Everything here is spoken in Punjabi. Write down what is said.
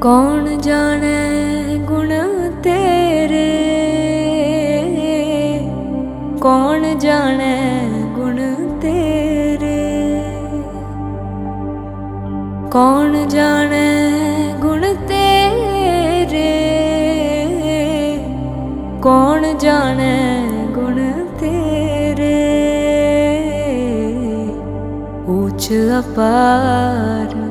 ਕੌਣ ਜਾਣੈ ਗੁਣ ਤੇਰੇ? ਕੌਣ ਜਾਣੈ ਗੁਣ ਤੇਰੇ? ਕੌਣ ਜਾਣੈ ਗੁਣ ਤੇਰੇ? ਕੌਣ ਜਾਣੈ ਗੁਣ ਤੇਰੇ? ਉੱਚ ਅਪਾਰ